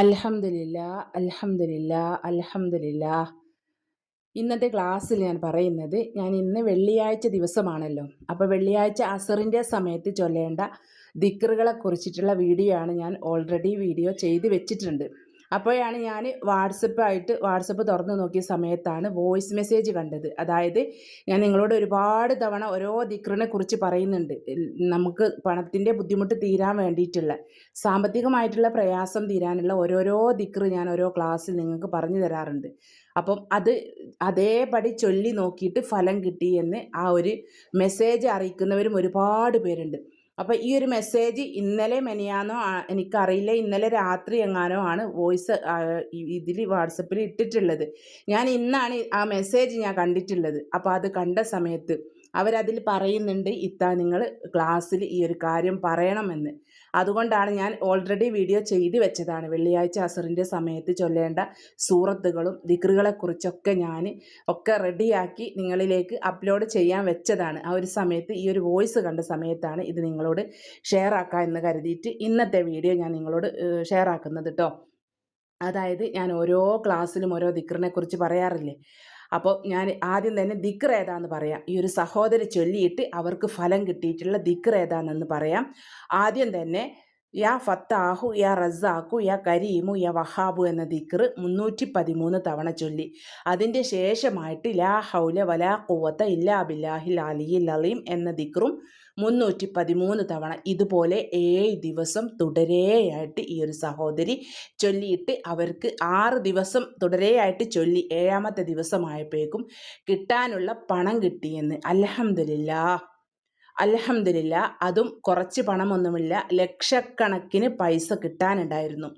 അൽഹംദുലില്ല അലഹമില്ല അലഹമില്ല ഇന്നത്തെ ക്ലാസ്സിൽ ഞാൻ പറയുന്നത് ഞാൻ ഇന്ന് വെള്ളിയാഴ്ച ദിവസമാണല്ലോ. അപ്പോൾ വെള്ളിയാഴ്ച അസറിന്റെ സമയത്ത് ചൊല്ലേണ്ട ദിക്കറുകളെ കുറിച്ചിട്ടുള്ള വീഡിയോ ആണ് ഞാൻ ഓൾറെഡി വീഡിയോ ചെയ്ത് വെച്ചിട്ടുണ്ട്. അപ്പോഴാണ് ഞാൻ വാട്സപ്പായിട്ട് വാട്സപ്പ് തുറന്ന് നോക്കിയ സമയത്താണ് വോയിസ് മെസ്സേജ് കണ്ടത്. അതായത് ഞാൻ നിങ്ങളോട് ഒരുപാട് തവണ ഓരോ ദിക്റിനെ കുറിച്ച് പറയുന്നുണ്ട്. നമുക്ക് പണത്തിന്റെ ബുദ്ധിമുട്ട് തീരാൻ വേണ്ടിയിട്ടുള്ള സാമ്പത്തികമായിട്ടുള്ള പ്രയാസം തീരാനുള്ള ഓരോരോ ദിക്റ് ഞാൻ ഓരോ ക്ലാസ്സിൽ നിങ്ങൾക്ക് പറഞ്ഞു തരാറുണ്ട്. അപ്പം അത് അതേപടി ചൊല്ലി നോക്കിയിട്ട് ഫലം കിട്ടി എന്ന് ആ ഒരു മെസ്സേജ് അറിയിക്കുന്നവരും ഒരുപാട് പേരുണ്ട്. അപ്പോൾ ഈ ഒരു മെസ്സേജ് ഇന്നലെ മെനിയാന്നോ എനിക്കറിയില്ല. ഇന്നലെ രാത്രി എങ്ങാനോ ആണ് വോയിസ് ഇതിൽ വാട്സപ്പിൽ ഇട്ടിട്ടുള്ളത്. ഞാൻ ഇന്നാണ് ആ മെസ്സേജ് ഞാൻ കണ്ടിട്ടുള്ളത്. അപ്പോൾ അത് കണ്ട സമയത്ത് അവരതിൽ പറയുന്നുണ്ട് ഇത്ത നിങ്ങൾ ക്ലാസ്സിൽ ഈ ഒരു കാര്യം പറയണമെന്ന്. അതുകൊണ്ടാണ് ഞാൻ ഓൾറെഡി വീഡിയോ ചെയ്ത് വെച്ചതാണ്. വെള്ളിയാഴ്ച അസറിന്റെ സമയത്ത് ചൊല്ലേണ്ട സൂറത്തുകളും ദിക്റുകളെക്കുറിച്ചൊക്കെ ഞാൻ ഒക്കെ റെഡിയാക്കി നിങ്ങളിലേക്ക് അപ്ലോഡ് ചെയ്യാൻ വെച്ചതാണ്. ആ ഒരു സമയത്ത് ഈ ഒരു വോയിസ് കണ്ട സമയത്താണ് ഇത് നിങ്ങളോട് ഷെയർ ആക്കാം എന്ന് കരുതിയിട്ട് ഇന്നത്തെ വീഡിയോ ഞാൻ നിങ്ങളോട് ഷെയർ ആക്കുന്നത് കേട്ടോ അതായത് ഞാൻ ഓരോ ക്ലാസ്സിലും ഓരോ ദിക്റിനെ കുറിച്ച് പറയാറില്ലേ? അപ്പോൾ ഞാൻ ആദ്യം തന്നെ ദിക്ർ ഏതാന്ന് പറയാം. ഈ ഒരു സഹോദരി ചൊല്ലിയിട്ട് അവർക്ക് ഫലം കിട്ടിയിട്ടുള്ള ദിക്ർ ഏതാണെന്ന് പറയാം. ആദ്യം തന്നെ യാ ഫത്താഹു യാ റസാഖു യാ കരീമു യാ വഹാബു എന്ന ദിക്ർ മുന്നൂറ്റി പതിമൂന്ന് തവണ ചൊല്ലി. അതിന്റെ ശേഷമായിട്ട് ലാ ഹൗല വലാ കുവത്ത ഇല്ലാ ബില്ലാഹിൽ അലിയിൽ അലീം എന്ന ദിക്റും മുന്നൂറ്റി പതിമൂന്ന് തവണ ഇതുപോലെ ഏഴ് ദിവസം തുടരെയായിട്ട് ഈ ഒരു സഹോദരി ചൊല്ലിയിട്ട് അവർക്ക് ആറ് ദിവസം തുടരെയായിട്ട് ചൊല്ലി ഏഴാമത്തെ ദിവസമായപ്പോഴേക്കും കിട്ടാനുള്ള പണം കിട്ടിയെന്ന് അലഹമില്ല അലഹമില്ല അതും കുറച്ച് പണമൊന്നുമില്ല. ലക്ഷക്കണക്കിന് പൈസ കിട്ടാനുണ്ടായിരുന്നു.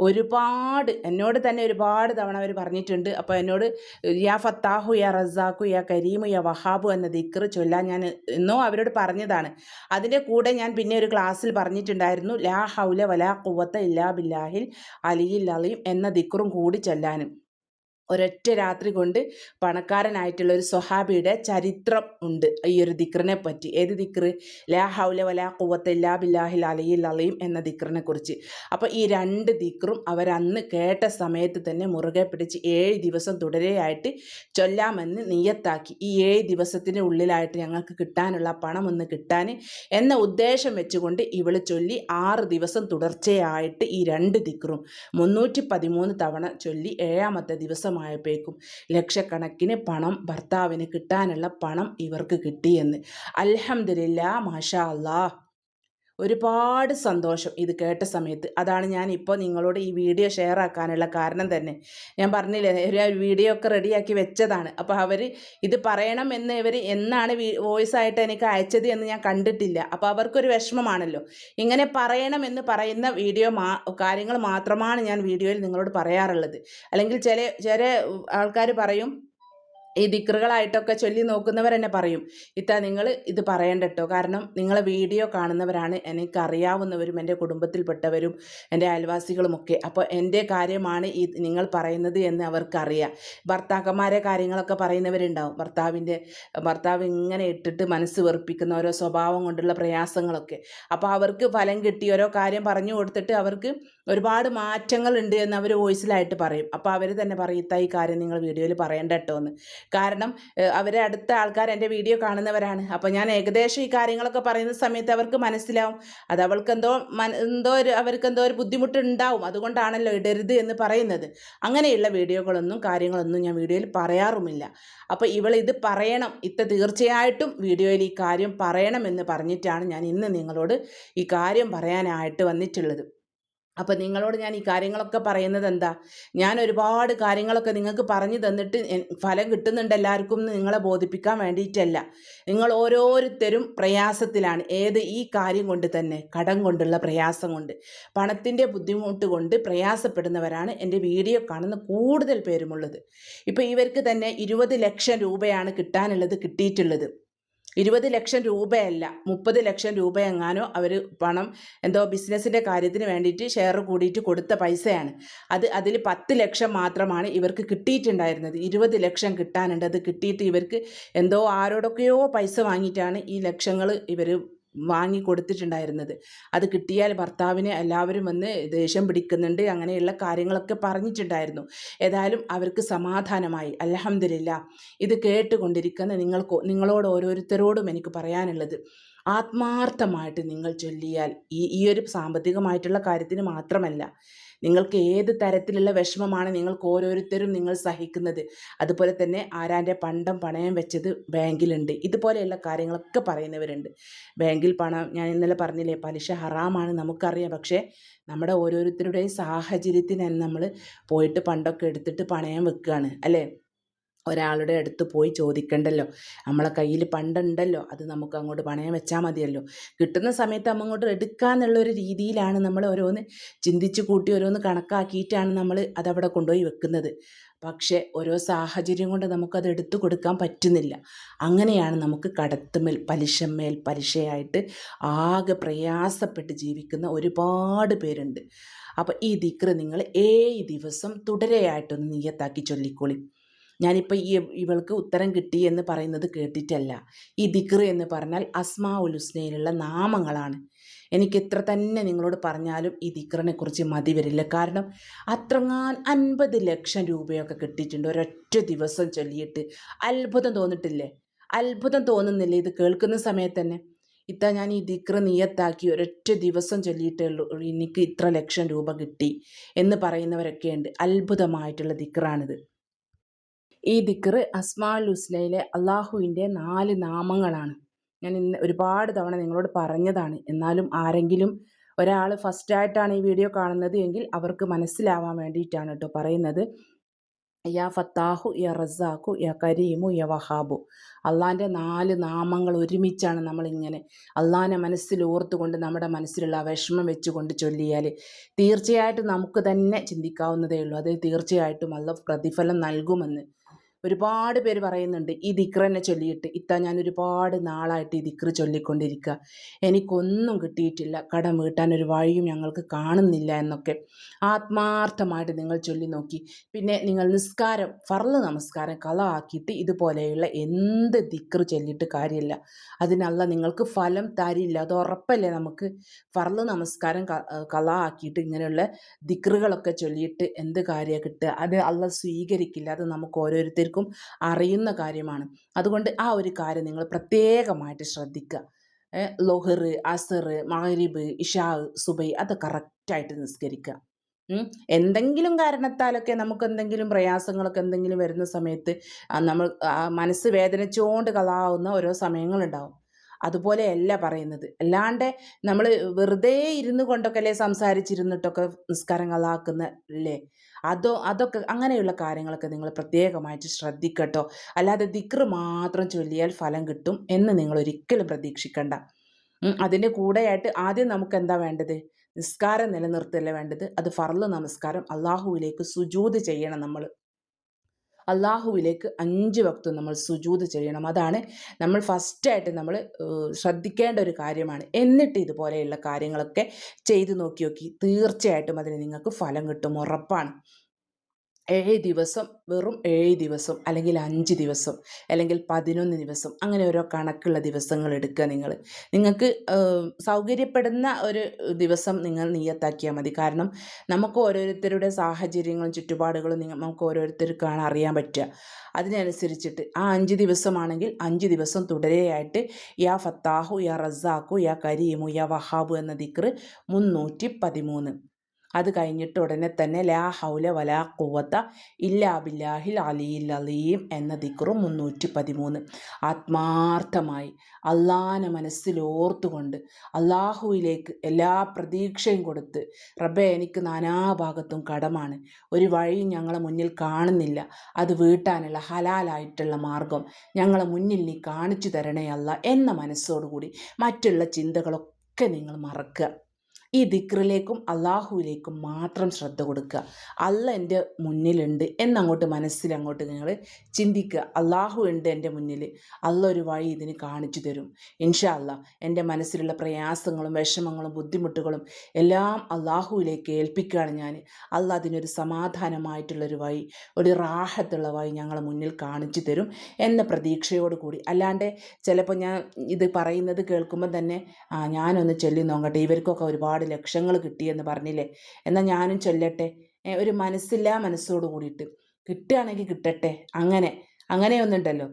ഒരുപാട് എന്നോട് തന്നെ ഒരുപാട് തവണ അവർ പറഞ്ഞിട്ടുണ്ട്. അപ്പോൾ എന്നോട് യാ ഫത്താഹു യാ റസാഖു യാ കരീമു യാ വഹാബു എന്ന ദിക്കർ ചൊല്ലാൻ ഞാൻ എന്നോ അവരോട് പറഞ്ഞതാണ്. അതിന്റെ കൂടെ ഞാൻ പിന്നെ ഒരു ക്ലാസ്സിൽ പറഞ്ഞിട്ടുണ്ടായിരുന്നു ലാ ഹൗല വലാ കുവത്ത ഇല്ലാ ബില്ലാഹിൽ അലിയിൽ അലീം എന്ന ദിക്കറും കൂടി ചൊല്ലാനും. ഒരൊറ്റ രാത്രി കൊണ്ട് പണക്കാരനായിട്ടുള്ള ഒരു സ്വഹാബിയുടെ ചരിത്രം ഉണ്ട്. ഈ ഒരു ദിക്റിനെ പറ്റി. ഏത് ദിക്റ്? ലാ ഹൗല വലാ കുവത്ത് ഇല്ലാ ബില്ലാഹിൽ അലയിൽ അലയും എന്ന ദിക്റിനെ കുറിച്ച്. അപ്പോൾ ഈ രണ്ട് ദിക്റും അവരന്ന് കേട്ട സമയത്ത് തന്നെ മുറുകെ പിടിച്ച് ഏഴ് ദിവസം തുടരെയായിട്ട് ചൊല്ലാമെന്ന് നിയത്താക്കി. ഈ ഏഴ് ദിവസത്തിന് ഉള്ളിലായിട്ട് ഞങ്ങൾക്ക് കിട്ടാനുള്ള പണം ഒന്ന് കിട്ടാൻ എന്ന ഉദ്ദേശം വെച്ചുകൊണ്ട് ഇവൾ ചൊല്ലി ആറ് ദിവസം തുടർച്ചയായിട്ട് ഈ രണ്ട് ദിക്റും മുന്നൂറ്റി തവണ ചൊല്ലി ഏഴാമത്തെ ദിവസം ദിവസമായപ്പോഴേക്കും ലക്ഷക്കണക്കിന് പണം ഭർത്താവിന് കിട്ടാനുള്ള പണം ഇവർക്ക് കിട്ടിയെന്ന്. അൽഹമില്ല മാഷാ അള്ളാഹ്. ഒരുപാട് സന്തോഷം ഇത് കേട്ട സമയത്ത്. അതാണ് ഞാൻ ഇപ്പോൾ നിങ്ങളോട് ഈ വീഡിയോ ഷെയർ ആക്കാനുള്ള കാരണം തന്നെ. ഞാൻ പറഞ്ഞില്ലേ ഒരു വീഡിയോ ഒക്കെ റെഡിയാക്കി വെച്ചതാണ്. അപ്പോൾ അവർ ഇത് പറയണം എന്ന് ഇവർ എന്നാണ് വോയിസ് ആയിട്ട് എനിക്ക് അയച്ചത് എന്ന് ഞാൻ കണ്ടിട്ടില്ല. അപ്പോൾ അവർക്കൊരു വിഷമമാണല്ലോ. ഇങ്ങനെ പറയണം എന്ന് പറയുന്ന വീഡിയോ മാ കാര്യങ്ങൾ മാത്രമാണ് ഞാൻ വീഡിയോയിൽ നിങ്ങളോട് പറയാറുള്ളത്. അല്ലെങ്കിൽ ചില ചില ആൾക്കാർ പറയും ഈ ദിക്റുകളായിട്ടൊക്കെ ചൊല്ലി നോക്കുന്നവർ എന്നെ പറയും. ഇത്ത നിങ്ങൾ ഇത് പറയേണ്ട കേട്ടോ കാരണം നിങ്ങളെ വീഡിയോ കാണുന്നവരാണ് എനിക്കറിയാവുന്നവരും എന്റെ കുടുംബത്തിൽപ്പെട്ടവരും എന്റെ അയൽവാസികളുമൊക്കെ. അപ്പോൾ എന്റെ കാര്യമാണ് ഈ നിങ്ങൾ പറയുന്നത് എന്ന് അവർക്കറിയാം. ഭർത്താക്കന്മാരെ കാര്യങ്ങളൊക്കെ പറയുന്നവരുണ്ടാവും. ഭർത്താവിന്റെ ഭർത്താവ് ഇങ്ങനെ ഇട്ടിട്ട് മനസ്സ് വെറുപ്പിക്കുന്ന ഓരോ സ്വഭാവം കൊണ്ടുള്ള പ്രയാസങ്ങളൊക്കെ. അപ്പോൾ അവർക്ക് ഫലം കിട്ടി ഓരോ കാര്യം പറഞ്ഞു കൊടുത്തിട്ട് അവർക്ക് ഒരുപാട് മാറ്റങ്ങളുണ്ട് എന്ന് അവർ വോയിസിലായിട്ട് പറയും. അപ്പോൾ അവർ തന്നെ പറയും ഇത്ത ഈ കാര്യം നിങ്ങൾ വീഡിയോയിൽ പറയേണ്ട കേട്ടോ എന്ന് കാരണം അവരെ അടുത്ത ആൾക്കാർ എന്റെ വീഡിയോ കാണുന്നവരാണ്. അപ്പോൾ ഞാൻ ഏകദേശം ഈ കാര്യങ്ങളൊക്കെ പറയുന്ന സമയത്ത് അവർക്ക് മനസ്സിലാവും. അത് അവൾക്ക് എന്തോ എന്തോ ഒരു അവർക്ക് എന്തോ ഒരു ബുദ്ധിമുട്ടുണ്ടാവും. അതുകൊണ്ടാണല്ലോ ഇടരുത് എന്ന് പറയുന്നത്. അങ്ങനെയുള്ള വീഡിയോകളൊന്നും കാര്യങ്ങളൊന്നും ഞാൻ വീഡിയോയിൽ പറയാറുമില്ല. അപ്പോൾ ഇവൾ ഇത് പറയണം. ഇത്ത തീർച്ചയായിട്ടും വീഡിയോയിൽ ഈ കാര്യം പറയണമെന്ന് പറഞ്ഞിട്ടാണ് ഞാൻ ഇന്ന് നിങ്ങളോട് ഈ കാര്യം പറയാനായിട്ട് വന്നിട്ടുള്ളത്. അപ്പോൾ നിങ്ങളോട് ഞാൻ ഈ കാര്യങ്ങളൊക്കെ പറയുന്നത് എന്താ? ഞാൻ ഒരുപാട് കാര്യങ്ങളൊക്കെ നിങ്ങൾക്ക് പറഞ്ഞു തന്നിട്ട് ഫലം കിട്ടുന്നുണ്ട് എല്ലാവർക്കും നിങ്ങളെ ബോധിപ്പിക്കാൻ വേണ്ടിയിട്ടല്ല. നിങ്ങൾ ഓരോരുത്തരും പ്രയാസത്തിലാണ്. ഏത് ഈ കാര്യം കൊണ്ട് തന്നെ കടം കൊണ്ടുള്ള പ്രയാസം കൊണ്ട് പണത്തിന്റെ ബുദ്ധിമുട്ട് കൊണ്ട് പ്രയാസപ്പെടുന്നവരാണ് എന്റെ വീഡിയോ കാണുന്ന കൂടുതൽ പേരുമുള്ളത്. ഇപ്പോൾ ഇവർക്ക് തന്നെ ഇരുപത് ലക്ഷം രൂപയാണ് കിട്ടാനുള്ളത് കിട്ടിയിട്ടുള്ളത്. ഇരുപത് ലക്ഷം രൂപയല്ല മുപ്പത് ലക്ഷം രൂപ എങ്ങാനോ അവർ പണം എന്തോ ബിസിനസ്സിന്റെ കാര്യത്തിന് വേണ്ടിയിട്ട് ഷെയർ കൂടിയിട്ട് കൊടുത്ത പൈസയാണ്. അത് അതിൽ പത്ത് ലക്ഷം മാത്രമാണ് ഇവർക്ക് കിട്ടിയിട്ടുണ്ടായിരുന്നത്. ഇരുപത് ലക്ഷം കിട്ടാനുണ്ട്. അത് കിട്ടിയിട്ട് ഇവർക്ക് എന്തോ ആരോടൊക്കെയോ പൈസ വാങ്ങിയിട്ടാണ് ഈ ലക്ഷങ്ങൾ ഇവർ വാങ്ങി കൊടുത്തിട്ടുണ്ടായിരുന്നത്. അത് കിട്ടിയാൽ ഭർത്താവിനെ എല്ലാവരും വന്ന് ദേഷ്യം പിടിക്കുന്നുണ്ട്. അങ്ങനെയുള്ള കാര്യങ്ങളൊക്കെ പറഞ്ഞിട്ടുണ്ടായിരുന്നു. ഏതായാലും അവർക്ക് സമാധാനമായി. അലഹമില്ല ഇത് കേട്ടുകൊണ്ടിരിക്കുന്ന നിങ്ങൾക്ക് നിങ്ങളോട് ഓരോരുത്തരോടും എനിക്ക് പറയാനുള്ളത്. ആത്മാർത്ഥമായിട്ട് നിങ്ങൾ ചൊല്ലിയാൽ ഈ ഈ ഒരു സാമ്പത്തികമായിട്ടുള്ള കാര്യത്തിന് മാത്രമല്ല നിങ്ങൾക്ക് ഏത് തരത്തിലുള്ള വിഷമമാണ് നിങ്ങൾക്ക് ഓരോരുത്തരും നിങ്ങൾ സഹിക്കുന്നത്. അതുപോലെ തന്നെ ആരാന്റെ പണ്ടം പണയം വെച്ചത് ബാങ്കിലുണ്ട്. ഇതുപോലെയുള്ള കാര്യങ്ങളൊക്കെ പറയുന്നവരുണ്ട്. ബാങ്കിൽ പണം ഞാൻ ഇന്നലെ പറഞ്ഞില്ലേ പലിശ ഹറാമാണ് നമുക്കറിയാം. പക്ഷേ നമ്മുടെ ഓരോരുത്തരുടെയും സാഹചര്യത്തിനായി നമ്മൾ പോയിട്ട് പണ്ടൊക്കെ എടുത്തിട്ട് പണയം വെക്കുകയാണ് അല്ലേ? ഒരാളുടെ അടുത്ത് പോയി ചോദിക്കണ്ടല്ലോ. നമ്മളെ കയ്യിൽ പണ്ടുണ്ടല്ലോ. അത് നമുക്ക് അങ്ങോട്ട് പണയം വെച്ചാൽ മതിയല്ലോ. കിട്ടുന്ന സമയത്ത് നമ്മൾ അങ്ങോട്ട് എടുക്കാന്നുള്ളൊരു രീതിയിലാണ് നമ്മൾ ഓരോന്ന് ചിന്തിച്ച് കൂട്ടി ഓരോന്ന് കണക്കാക്കിയിട്ടാണ് നമ്മൾ അതവിടെ കൊണ്ടുപോയി വെക്കുന്നത്. പക്ഷേ ഓരോ സാഹചര്യം കൊണ്ട് നമുക്കത് എടുത്തു കൊടുക്കാൻ പറ്റുന്നില്ല. അങ്ങനെയാണ് നമുക്ക് കടത്തുമേൽ പലിശമേൽ പലിശയായിട്ട് ആകെ പ്രയാസപ്പെട്ട് ജീവിക്കുന്ന ഒരുപാട് പേരുണ്ട്. അപ്പോൾ ഈ ദിക്ര നിങ്ങൾ ഏഴ് ദിവസം തുടരെയായിട്ടൊന്ന് നീയത്താക്കി ചൊല്ലിക്കോളി. ഞാനിപ്പോൾ ഈ ഇവൾക്ക് ഉത്തരം കിട്ടി എന്ന് പറയുന്നത് കേട്ടിട്ടല്ല. ഈ ദിക്ർ എന്ന് പറഞ്ഞാൽ അസ്മാ ഉലുസ്നയിലുള്ള നാമങ്ങളാണ്. എനിക്ക് എത്ര തന്നെ നിങ്ങളോട് പറഞ്ഞാലും ഈ ദിക്റിനെ കുറിച്ച് മതി വരില്ല. കാരണം അത്രങ്ങാൻ അൻപത് ലക്ഷം രൂപയൊക്കെ കിട്ടിയിട്ടുണ്ട്. ഒരൊറ്റ ദിവസം ചൊല്ലിയിട്ട്. അത്ഭുതം തോന്നിട്ടില്ലേ? അത്ഭുതം തോന്നുന്നില്ല? ഇത് കേൾക്കുന്ന സമയത്ത് തന്നെ. ഇത്ത ഞാൻ ഈ ദിക്ർ നിയത്താക്കി ഒരൊറ്റ ദിവസം ചൊല്ലിയിട്ടേ ഉള്ളൂ. എനിക്ക് ഇത്ര ലക്ഷം രൂപ കിട്ടി എന്ന് പറയുന്നവരൊക്കെയുണ്ട്. അത്ഭുതമായിട്ടുള്ള ദിക്റാണിത്. ഈ ദിക്കർ അസ്മാൽ ഹുസ്നയിലെ അള്ളാഹുവിന്റെ നാല് നാമങ്ങളാണ്. ഞാൻ ഇന്ന് ഒരുപാട് തവണ നിങ്ങളോട് പറഞ്ഞതാണ്. എന്നാലും ആരെങ്കിലും ഒരാൾ ഫസ്റ്റായിട്ടാണ് ഈ വീഡിയോ കാണുന്നത് എങ്കിൽ അവർക്ക് മനസ്സിലാവാൻ വേണ്ടിയിട്ടാണ് കേട്ടോ പറയുന്നത്. യാ ഫത്താഹു യ റസാഖു യ കരീമു യ വഹാബു. അള്ളാന്റെ നാല് നാമങ്ങൾ ഒരുമിച്ചാണ് നമ്മളിങ്ങനെ അള്ളാഹിനെ മനസ്സിൽ ഓർത്തുകൊണ്ട് നമ്മുടെ മനസ്സിലുള്ള വിഷമം വെച്ചുകൊണ്ട് ചൊല്ലിയാൽ തീർച്ചയായിട്ടും നമുക്ക് തന്നെ ചിന്തിക്കാവുന്നതേ ഉള്ളൂ. അത് തീർച്ചയായിട്ടും അള്ള പ്രതിഫലം നൽകുമെന്ന്. ഒരുപാട് പേര് പറയുന്നുണ്ട് ഈ ദിക്ർ എന്നെ ചൊല്ലിയിട്ട്. ഇത്ത ഞാൻ ഒരുപാട് നാളായിട്ട് ഈ ദിക്ർ ചൊല്ലിക്കൊണ്ടിരിക്കുക എനിക്കൊന്നും കിട്ടിയിട്ടില്ല. കടം വീട്ടാൻ ഒരു വഴിയും ഞങ്ങൾക്ക് കാണുന്നില്ല എന്നൊക്കെ ആത്മാർത്ഥമായിട്ട് നിങ്ങൾ ചൊല്ലി നോക്കി. പിന്നെ നിങ്ങൾ നിസ്കാരം ഫർൾ നമസ്കാരം കള ആക്കിയിട്ട് ഇതുപോലെയുള്ള എന്ത് ദിക്ർ ചൊല്ലിയിട്ട് കാര്യമില്ല. അതിനല്ല നിങ്ങൾക്ക് ഫലം തരില്ല. അത് ഉറപ്പല്ലേ നമുക്ക്? ഫർൾ നമസ്കാരം കള ആക്കിയിട്ട് ഇങ്ങനെയുള്ള ദിക്റുകളൊക്കെ ചൊല്ലിയിട്ട് എന്ത് കാര്യമാണ് കിട്ടുക? അത് അല്ല സ്വീകരിക്കില്ല. അത് നമുക്ക് ഓരോരുത്തർ ഓരോരുത്തർക്കും അറിയുന്ന കാര്യമാണ്. അതുകൊണ്ട് ആ ഒരു കാര്യം നിങ്ങൾ പ്രത്യേകമായിട്ട് ശ്രദ്ധിക്കുക. ലൊഹർ അസർ മഹരിബ് ഇഷാ സുബൈ അത് കറക്റ്റായിട്ട് നിസ്കരിക്കുക. എന്തെങ്കിലും കാരണത്താലൊക്കെ നമുക്ക് എന്തെങ്കിലും പ്രയാസങ്ങളൊക്കെ എന്തെങ്കിലും വരുന്ന സമയത്ത് നമ്മൾ മനസ്സ് വേദനിച്ചുകൊണ്ട് കളാവുന്ന ഓരോ സമയങ്ങളുണ്ടാവും. അതുപോലെയല്ല പറയുന്നത്. അല്ലാണ്ട് നമ്മൾ വെറുതെ ഇരുന്നു കൊണ്ടൊക്കെ അല്ലേ സംസാരിച്ചിരുന്നിട്ടൊക്കെ നിസ്കാരം കളാക്കുന്ന അല്ലേ അതോ അതൊക്കെ അങ്ങനെയുള്ള കാര്യങ്ങളൊക്കെ നിങ്ങൾ പ്രത്യേകമായിട്ട് ശ്രദ്ധിക്കട്ടോ. അല്ലാതെ ദിക്ർ മാത്രം ചൊല്ലിയാൽ ഫലം കിട്ടും എന്ന് നിങ്ങൾ ഒരിക്കലും പ്രതീക്ഷിക്കണ്ട. അതിന്റെ കൂടെയായിട്ട് ആദ്യം നമുക്ക് എന്താ വേണ്ടത്? നിസ്കാരം നിലനിർത്തല്ലേ വേണ്ടത്? അത് ഫർൾ നമസ്കാരം അള്ളാഹുവിലേക്ക് സുജൂത് ചെയ്യണം നമ്മൾ. അള്ളാഹുവിലേക്ക് അഞ്ച് വക്തും നമ്മൾ സുജൂത് ചെയ്യണം. അതാണ് നമ്മൾ ഫസ്റ്റായിട്ട് നമ്മൾ ശ്രദ്ധിക്കേണ്ട ഒരു കാര്യമാണ്. എന്നിട്ട് ഇതുപോലെയുള്ള കാര്യങ്ങളൊക്കെ ചെയ്തു നോക്കി നോക്കി തീർച്ചയായിട്ടും അതിന് നിങ്ങൾക്ക് ഫലം കിട്ടും ഉറപ്പാണ്. ഏഴ് ദിവസം വെറും ഏഴ് ദിവസം അല്ലെങ്കിൽ അഞ്ച് ദിവസം അല്ലെങ്കിൽ പതിനൊന്ന് ദിവസം അങ്ങനെ ഓരോ കണക്കുള്ള ദിവസങ്ങൾ എടുക്കുക നിങ്ങൾ. നിങ്ങൾക്ക് സൗകര്യപ്പെടുന്ന ഒരു ദിവസം നിങ്ങൾ നീയത്താക്കിയാൽ മതി. കാരണം നമുക്ക് ഓരോരുത്തരുടെ സാഹചര്യങ്ങളും ചുറ്റുപാടുകളും നമുക്ക് ഓരോരുത്തർക്കാണ് അറിയാൻ പറ്റുക. അതിനനുസരിച്ചിട്ട് ആ അഞ്ച് ദിവസമാണെങ്കിൽ അഞ്ച് ദിവസം തുടരെയായിട്ട് യാ ഫത്താഹു യാ റസാഖു യാ കരീമു യാ വഹാബു എന്ന ദിക്ർ മുന്നൂറ്റി പതിമൂന്ന്. അത് കഴിഞ്ഞിട്ട് ഉടനെ തന്നെ ലാ ഹൗല വലാ കുവത്ത ഇല്ലാ ബില്ലാഹിൽ അലിയിൽ അലീം എന്ന ദിക്റും മുന്നൂറ്റി പതിമൂന്ന് ആത്മാർത്ഥമായി അള്ളാഹനെ മനസ്സിലോർത്തുകൊണ്ട് അള്ളാഹുവിലേക്ക് എല്ലാ പ്രതീക്ഷയും കൊടുത്ത് റബ്ബെ എനിക്ക് നാനാഭാഗത്തും കടമാണ്. ഒരു വഴി ഞങ്ങളെ മുന്നിൽ കാണുന്നില്ല. അത് വീട്ടാനുള്ള ഹലാലായിട്ടുള്ള മാർഗം ഞങ്ങളെ മുന്നിൽ നീ കാണിച്ചു തരണേ അല്ല എന്ന മനസ്സോടുകൂടി മറ്റുള്ള ചിന്തകളൊക്കെ നിങ്ങൾ മറക്കുക. ഈ ദിക്റിലേക്കും അള്ളാഹുവിലേക്കും മാത്രം ശ്രദ്ധ കൊടുക്കുക. അല്ല എന്റെ മുന്നിലുണ്ട് എന്നങ്ങോട്ട് മനസ്സിലങ്ങോട്ട് നിങ്ങൾ ചിന്തിക്കുക. അള്ളാഹു ഉണ്ട് എന്റെ മുന്നിൽ. അല്ല ഒരു വഴി ഇതിന് കാണിച്ചു തരും. ഇൻഷാ അല്ല എന്റെ മനസ്സിലുള്ള പ്രയാസങ്ങളും വിഷമങ്ങളും ബുദ്ധിമുട്ടുകളും എല്ലാം അള്ളാഹുവിലേക്ക് ഏൽപ്പിക്കുകയാണ് ഞാൻ. അല്ല അതിനൊരു സമാധാനമായിട്ടുള്ളൊരു വഴി ഒരു റാഹത്തുള്ള വഴി ഞങ്ങളെ മുന്നിൽ കാണിച്ചു തരും എന്ന പ്രതീക്ഷയോട് കൂടി. അല്ലാണ്ട് ചിലപ്പോൾ ഞാൻ ഇത് പറയുന്നത് കേൾക്കുമ്പോൾ തന്നെ ഞാനൊന്ന് ചൊല്ലി നോക്കട്ടെ. ഇവർക്കൊക്കെ ഒരുപാട് ലക്ഷങ്ങൾ കിട്ടിയെന്ന് പറഞ്ഞില്ലേ? എന്നാൽ ഞാനും ചൊല്ലട്ടെ. ഒരു മനസ്സില്ലാ മനസ്സോട് കൂടിയിട്ട്. കിട്ടുകയാണെങ്കിൽ കിട്ടട്ടെ. അങ്ങനെ. അങ്ങനെയൊന്നുണ്ടല്ലോ.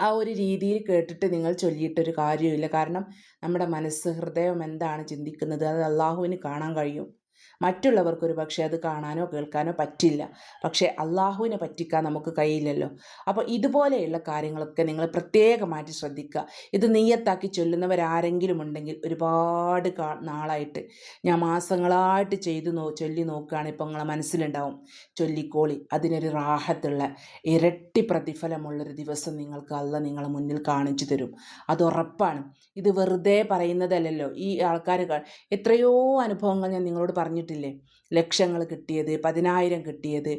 ആ ഒരു രീതിയിൽ കേട്ടിട്ട് നിങ്ങൾ ചൊല്ലിയിട്ടൊരു കാര്യമില്ല കാരണം നമ്മുടെ മനസ്സ് ഹൃദയം എന്താണ് ചിന്തിക്കുന്നത്? അത് അള്ളാഹുവിന് കാണാൻ കഴിയും. മറ്റുള്ളവർക്കൊരു പക്ഷേ അത് കാണാനോ കേൾക്കാനോ പറ്റില്ല. പക്ഷേ അള്ളാഹുവിനെ പറ്റിക്കാൻ നമുക്ക് കഴിയില്ലല്ലോ. അപ്പോൾ ഇതുപോലെയുള്ള കാര്യങ്ങളൊക്കെ നിങ്ങൾ പ്രത്യേകമായിട്ട് ശ്രദ്ധിക്കുക. ഇത് നീയത്താക്കി ചൊല്ലുന്നവരാരെങ്കിലും ഉണ്ടെങ്കിൽ ഒരുപാട് നാളായിട്ട് ഞാൻ മാസങ്ങളായിട്ട് ചെയ്തു നോ ചൊല്ലി നോക്കുകയാണ്. ഇപ്പോൾ നിങ്ങളെ മനസ്സിലുണ്ടാവും. ചൊല്ലിക്കോളി. അതിനൊരു റാഹത്തുള്ള ഇരട്ടി പ്രതിഫലമുള്ളൊരു ദിവസം നിങ്ങൾക്ക് അല്ല നിങ്ങളെ മുന്നിൽ കാണിച്ചു തരും. അത് ഉറപ്പാണ്. ഇത് വെറുതെ പറയുന്നതല്ലല്ലോ. ഈ ആൾക്കാർ എത്രയോ അനുഭവങ്ങൾ ഞാൻ നിങ്ങളോട് പറഞ്ഞിട്ടില്ലേ ലക്ഷങ്ങൾ കിട്ടിയത് പതിനായിരം കിട്ടിയത്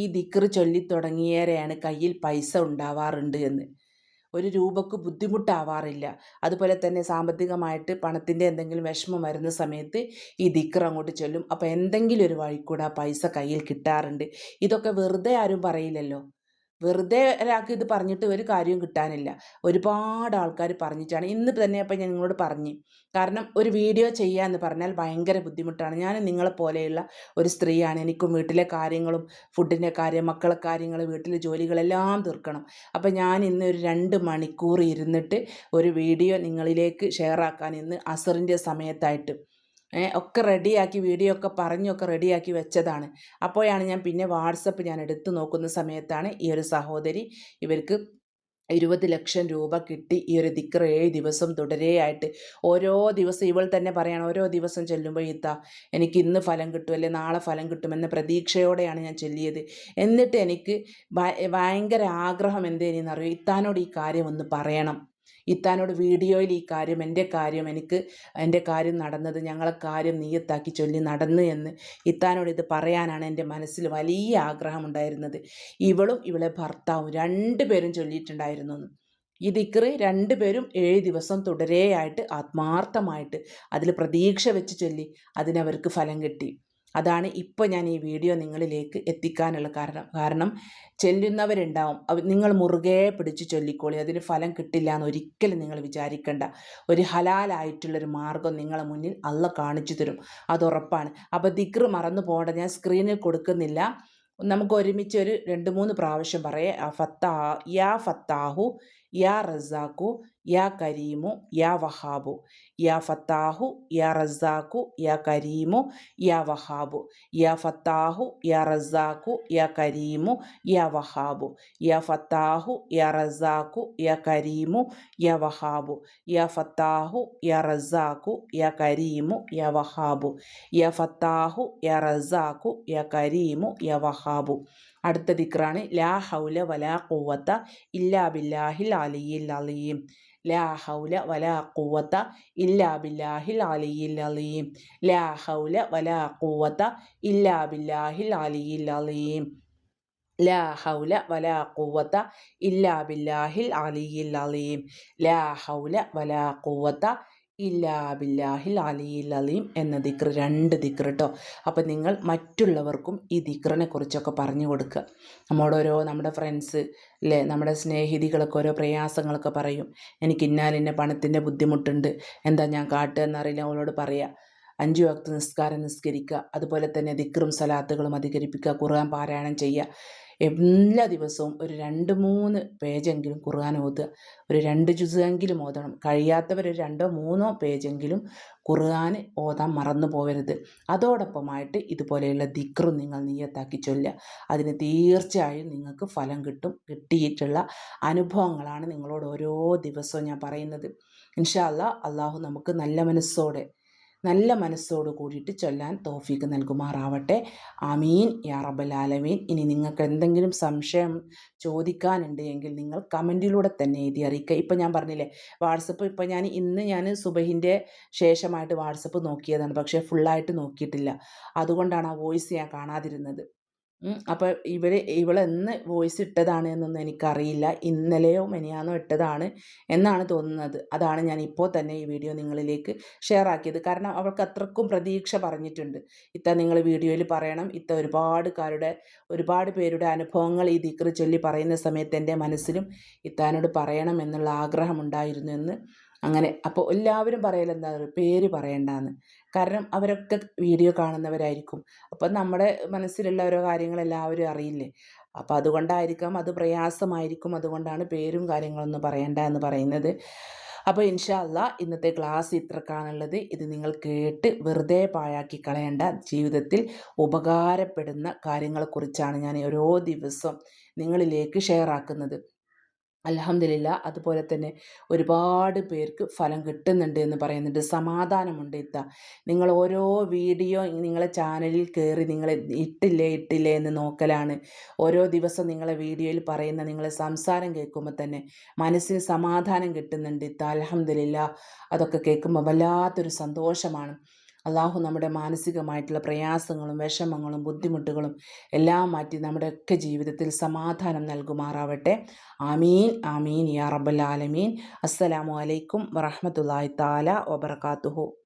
ഈ ദിക്റ് ചൊല്ലിത്തുടങ്ങിയേരെയാണ് കയ്യിൽ പൈസ ഉണ്ടാവാറുണ്ട് എന്ന്. ഒരു രൂപക്ക് ബുദ്ധിമുട്ടാവാറില്ല. അതുപോലെ തന്നെ സാമ്പത്തികമായിട്ട് പണത്തിന്റെ എന്തെങ്കിലും വിഷമം വരുന്ന സമയത്ത് ഈ ദിക്ർ അങ്ങോട്ട് ചൊല്ലും. അപ്പോൾ എന്തെങ്കിലും ഒരു വഴിക്കൂടെ പൈസ കയ്യിൽ കിട്ടാറുണ്ട്. ഇതൊക്കെ വെറുതെ ആരും പറയില്ലല്ലോ. വെറുതെ ഒരാൾക്ക് ഇത് പറഞ്ഞിട്ട് ഒരു കാര്യവും കിട്ടാനില്ല. ഒരുപാട് ആൾക്കാർ പറഞ്ഞിട്ടാണ്. ഇന്ന് തന്നെ അപ്പം ഞാൻ നിങ്ങളോട് പറഞ്ഞു. കാരണം ഒരു വീഡിയോ ചെയ്യുക എന്ന് പറഞ്ഞാൽ ഭയങ്കര ബുദ്ധിമുട്ടാണ്. ഞാൻ നിങ്ങളെപ്പോലെയുള്ള ഒരു സ്ത്രീയാണ്. എനിക്കും വീട്ടിലെ കാര്യങ്ങളും ഫുഡിന്റെ കാര്യം മക്കളെ കാര്യങ്ങൾ വീട്ടിലെ ജോലികളെല്ലാം തീർക്കണം. അപ്പം ഞാൻ ഇന്ന് ഒരു രണ്ട് മണിക്കൂർ ഇരുന്നിട്ട് ഒരു വീഡിയോ നിങ്ങളിലേക്ക് ഷെയർ ആക്കാൻ ഇന്ന് അസറിന്റെ സമയത്തായിട്ട് ഒക്കെ റെഡിയാക്കി വീഡിയോ ഒക്കെ പറഞ്ഞൊക്കെ റെഡിയാക്കി വെച്ചതാണ്. അപ്പോഴാണ് ഞാൻ പിന്നെ വാട്സപ്പ് ഞാൻ എടുത്തു നോക്കുന്ന സമയത്താണ് ഈ ഒരു സഹോദരി ഇവർക്ക് ഇരുപത് ലക്ഷം രൂപ കിട്ടി ഈ ഒരു ദിക്കർ ഏഴ് ദിവസം തുടരെയായിട്ട് ഓരോ ദിവസം ഇവൾ തന്നെ പറയാണ് ഓരോ ദിവസം ചെല്ലുമ്പോൾ ഈത്ത എനിക്ക് ഇന്ന് ഫലം കിട്ടും അല്ലെ നാളെ ഫലം കിട്ടുമെന്ന പ്രതീക്ഷയോടെയാണ് ഞാൻ ചെല്ലിയത്. എന്നിട്ട് എനിക്ക് ഭയ- ഭയങ്കര ആഗ്രഹം എന്തേനെന്നറിയോ? ഇത്താനോട് ഈ കാര്യം ഒന്ന് പറയണം. ഇത്താനോട് വീഡിയോയിൽ ഈ കാര്യം എന്റെ കാര്യം എനിക്ക് എന്റെ കാര്യം നടന്നത് ഞങ്ങളെ കാര്യം നീയത്താക്കി ചൊല്ലി നടന്നു എന്ന് ഇത്താനോട് ഇത് പറയാനാണ് എന്റെ മനസ്സിൽ വലിയ ആഗ്രഹമുണ്ടായിരുന്നത് ഇവളും ഇവളെ ഭർത്താവും രണ്ടുപേരും ചൊല്ലിയിട്ടുണ്ടായിരുന്നു എന്ന്. ഈ ദിക്റ് രണ്ടുപേരും ഏഴ് ദിവസം തുടരെയായിട്ട് ആത്മാർത്ഥമായിട്ട് അതിൽ പ്രതീക്ഷ വെച്ച് ചൊല്ലി അതിനവർക്ക് ഫലം കിട്ടി അതാണ് ഇപ്പോൾ ഞാൻ ഈ വീഡിയോ നിങ്ങളിലേക്ക് എത്തിക്കാനുള്ള കാരണം. കാരണം ചെല്ലുന്നവരുണ്ടാവും. നിങ്ങൾ മുറുകെ പിടിച്ച് ചൊല്ലിക്കോളി. അതിന് ഫലം കിട്ടില്ല എന്ന് ഒരിക്കലും നിങ്ങൾ വിചാരിക്കേണ്ട. ഒരു ഹലാലായിട്ടുള്ളൊരു മാർഗം നിങ്ങളെ മുന്നിൽ അള്ള കാണിച്ചു തരും. അത് ഉറപ്പാണ്. അപ്പോൾ ദിക്ർ മറന്നു പോകേണ്ട. ഞാൻ സ്ക്രീനിൽ കൊടുക്കുന്നില്ല. നമുക്ക് ഒരുമിച്ച് ഒരു രണ്ട് മൂന്ന് പ്രാവശ്യം പറയേ. ഫത്താ യാ ഫത്താഹു യാ റസാഖു യാ കരീമു യാ വഹാബു. യാ ഫത്താഹു യാ റസാഖു യാ കരീമു യാ വഹാബു യാ ഫത്താഹു യാ റസാഖു യാ കരീമു യാ വഹാബു യാ ഫത്താഹു യാ റസാഖു യാ കരീമു യാ വഹാബു യാ ഫത്താഹു യാ റസാഖു യാ കരീമു യാ വഹാബു യാ ഫത്താഹു യാ റസാഖു യാ കരീമു യാ വഹാബു അടുത്ത ദിക്റാണ് ലാ ഹൗല വലാ കൂവത്ത ഇല്ലാ ബില്ലാഹിൽ അലിയിൽ അലീം. ലാ ഹൗല വലാ ഖുവത്ത ഇല്ലാ ബില്ലാഹിൽ അലിയിൽ അലീം. ലാ ഹൗല വലാ ഖുവത്ത ഇല്ലാ ബില്ലാഹിൽ അലിയിൽ അലീം. ലാ ഹൗല വലാ ഖുവത്ത ഇല്ലാ ബില്ലാഹിൽ അലിയിൽ അലീം. ലാ ഹൗല വലാ ഖുവത്ത ഇല്ലാ ബില്ലാഹിൽ അലിയിൽ അലീം എന്ന ദിക്ർ രണ്ട് ദിക്ർ കേട്ടോ അപ്പം നിങ്ങൾ മറ്റുള്ളവർക്കും ഈ ദിക്റിനെ കുറിച്ചൊക്കെ പറഞ്ഞു കൊടുക്കുക. നമ്മുടെ ഓരോ നമ്മുടെ ഫ്രണ്ട്സ് അല്ലേ നമ്മുടെ സ്നേഹിതികളൊക്കെ ഓരോ പ്രയാസങ്ങളൊക്കെ പറയും. എനിക്ക് ഇന്നാലിന്ന പണത്തിന്റെ ബുദ്ധിമുട്ടുണ്ട്. എന്താ ഞാൻ കാട്ടുക എന്നറിയില്ല അവളോട് പറയുക അഞ്ചു വക്ത് നിസ്കാരം നിസ്കരിക്കുക. അതുപോലെ തന്നെ ദിക്റും സലാത്തുകളും അധികരിപ്പിക്കുക. ഖുർആൻ പാരായണം ചെയ്യുക. എല്ലാ ദിവസവും ഒരു രണ്ട് മൂന്ന് പേജെങ്കിലും ഖുർആൻ ഓതുക ഒരു രണ്ട് ജുസെങ്കിലും ഓതണം. കഴിയാത്തവർ രണ്ടോ മൂന്നോ പേജെങ്കിലും ഖുർആൻ ഓതാൻ മറന്നു പോകരുത് അതോടൊപ്പമായിട്ട് ഇതുപോലെയുള്ള ദിക്റും നിങ്ങൾ നീയത്താക്കി ചൊല്ലുക. അതിന് തീർച്ചയായും നിങ്ങൾക്ക് ഫലം കിട്ടും. കിട്ടിയിട്ടുള്ള അനുഭവങ്ങളാണ് നിങ്ങളോട് ഓരോ ദിവസവും ഞാൻ പറയുന്നത്. ഇൻഷാല്ല അള്ളാഹു നമുക്ക് നല്ല മനസ്സോടെ നല്ല മനസ്സോട് കൂടിയിട്ട് ചൊല്ലാൻ തോഫീക്ക് നൽകുമാറാവട്ടെ. ആമീൻ. യാ റബ്ബൽ ആലമീൻ. ഇനി നിങ്ങൾക്ക് എന്തെങ്കിലും സംശയം ചോദിക്കാനുണ്ട് എങ്കിൽ നിങ്ങൾ കമന്റിലൂടെ തന്നെ എഴുതി അറിയിക്കുക. ഇപ്പം ഞാൻ പറഞ്ഞില്ലേ വാട്സപ്പ് ഇപ്പം ഞാൻ ഇന്ന് ഞാൻ സുബഹിന്റെ ശേഷമായിട്ട് വാട്സപ്പ് നോക്കിയതാണ്. പക്ഷേ ഫുള്ളായിട്ട് നോക്കിയിട്ടില്ല. അതുകൊണ്ടാണ് ആ വോയിസ് ഞാൻ കാണാതിരുന്നത്. അപ്പോൾ ഇവർ ഇവളെന്ന് വോയിസ് ഇട്ടതാണ് എന്നൊന്നും എനിക്കറിയില്ല. ഇന്നലെയോ മെനിയാന്നോ ഇട്ടതാണ് എന്നാണ് തോന്നുന്നത്. അതാണ് ഞാൻ ഇപ്പോൾ തന്നെ ഈ വീഡിയോ നിങ്ങളിലേക്ക് ഷെയർ ആക്കിയത്. കാരണം അവൾക്ക് അത്രക്കും പ്രതീക്ഷ പറഞ്ഞിട്ടുണ്ട്. ഇത്ത നിങ്ങൾ വീഡിയോയിൽ പറയണം. ഇത്ത ഒരുപാട് കാരുടെ ഒരുപാട് പേരുടെ അനുഭവങ്ങൾ ഈ ദിക്റ് ചൊല്ലി പറയുന്ന സമയത്ത് എന്റെ മനസ്സിലും ഇത്താനോട് പറയണം എന്നുള്ള ആഗ്രഹമുണ്ടായിരുന്നു എന്ന്. അങ്ങനെ അപ്പോൾ എല്ലാവരും പറയലെന്താ? പേര് പറയണ്ടാന്ന്. കാരണം അവരൊക്കെ വീഡിയോ കാണുന്നവരായിരിക്കും. അപ്പം നമ്മുടെ മനസ്സിലുള്ള ഓരോ കാര്യങ്ങൾ എല്ലാവരും അറിയില്ലേ? അപ്പം അതുകൊണ്ടായിരിക്കാം അത് പ്രയാസമായിരിക്കും. അതുകൊണ്ടാണ് പേരും കാര്യങ്ങളൊന്നും പറയണ്ട എന്ന് പറയുന്നത്. അപ്പോൾ ഇൻഷാല്ല ഇന്നത്തെ ക്ലാസ് ഇത്രക്കാണുള്ളത്. ഇത് നിങ്ങൾ കേട്ട് വെറുതെ പാഴാക്കി കളയേണ്ട. ജീവിതത്തിൽ ഉപകാരപ്പെടുന്ന കാര്യങ്ങളെക്കുറിച്ചാണ് ഞാൻ ഓരോ ദിവസം നിങ്ങളിലേക്ക് ഷെയർ ആക്കുന്നത്. അൽഹംദുലില്ല അതുപോലെ തന്നെ ഒരുപാട് പേർക്ക് ഫലം കിട്ടുന്നുണ്ട് എന്ന് പറയുന്നുണ്ട്. സമാധാനമുണ്ട് ഇത്ത. നിങ്ങൾ ഓരോ വീഡിയോ നിങ്ങളെ ചാനലിൽ കയറി നിങ്ങൾ ഇട്ടില്ലേ ഇട്ടില്ലേ എന്ന് നോക്കലാണ്. ഓരോ ദിവസം നിങ്ങളെ വീഡിയോയിൽ പറയുന്ന നിങ്ങളെ സംസാരം കേൾക്കുമ്പോൾ തന്നെ മനസ്സിന് സമാധാനം കിട്ടുന്നുണ്ട് ഇത്ത. അലഹമില്ല അതൊക്കെ കേൾക്കുമ്പോൾ വല്ലാത്തൊരു സന്തോഷമാണ്. അള്ളാഹു നമ്മുടെ മാനസികമായിട്ടുള്ള പ്രയാസങ്ങളും വിഷമങ്ങളും ബുദ്ധിമുട്ടുകളും എല്ലാം മാറ്റി നമ്മുടെയൊക്കെ ജീവിതത്തിൽ സമാധാനം നൽകുമാറാവട്ടെ. ആമീൻ ആമീൻ യാ റബ്ബൽ ആലമീൻ. അസ്സലാമു അലൈക്കും വറഹമത്തല്ലാഹി താല വബർക്കാത്തുഹു